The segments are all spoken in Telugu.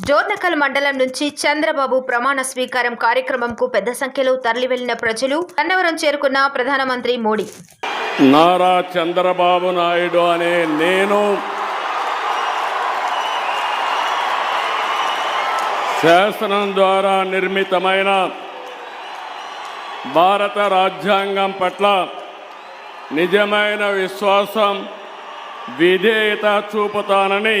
జోర్నకల్ మండలం నుంచి చంద్రబాబు ప్రమాణ స్వీకారం కార్యక్రమంకు పెద్ద సంఖ్యలో తరలివెళ్ళిన ప్రజలు గన్నవరం చేరుకున్న ప్రధానమంత్రి మోడీ. నారా చంద్రబాబు నాయుడు అనే నేను శాసనం ద్వారా నిర్మితమైన భారత రాజ్యాంగం పట్ల నిజమైన విశ్వాసం విధేయత చూపుతానని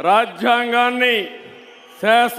రాజ్యాంగాన్ని శాస